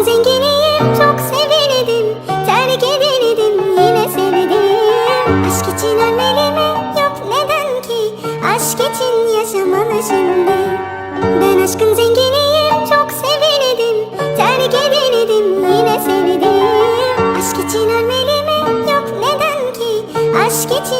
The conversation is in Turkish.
Ben zenginiyim çok sevildim Terk edildim yine sevdim Aşk için ölmeli mi? Yok neden ki? Aşk için yaşamalı şimdi Ben aşkın zenginiyim çok sevildim Terk edildim yine sevdim Aşk için ölmeli mi? Yok neden ki? Aşk için